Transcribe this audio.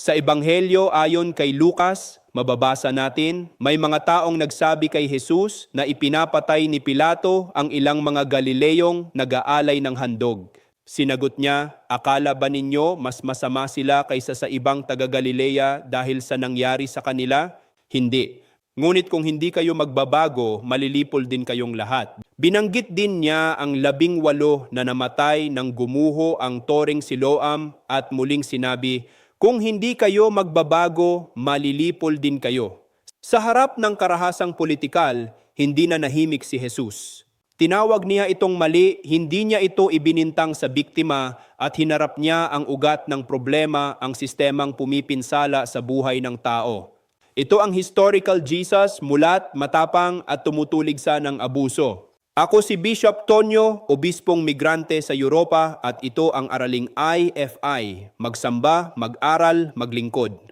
Sa Ebanghelyo ayon kay Lucas, mababasa natin, may mga taong nagsabi kay Jesus na ipinapatay ni Pilato ang ilang mga Galileyong nag-aalay ng handog. Sinagot niya, akala ba ninyo mas masama sila kaysa sa ibang taga-Galilea dahil sa nangyari sa kanila? Hindi. Ngunit kung hindi kayo magbabago, malilipol din kayong lahat. Binanggit din niya ang labing walo na namatay nang gumuho ang toring Siloam at muling sinabi, kung hindi kayo magbabago, malilipol din kayo. Sa harap ng karahasang politikal, hindi na nahimik si Jesus. Tinawag niya itong mali, hindi niya ito ibinintang sa biktima at hinarap niya ang ugat ng problema ang sistemang pumipinsala sa buhay ng tao. Ito ang historical Jesus, mulat, matapang at tumutulig sa ng abuso. Ako si Bishop Tonyo, obispong migrante sa Europa at ito ang araling IFI, magsamba, mag-aral, maglingkod.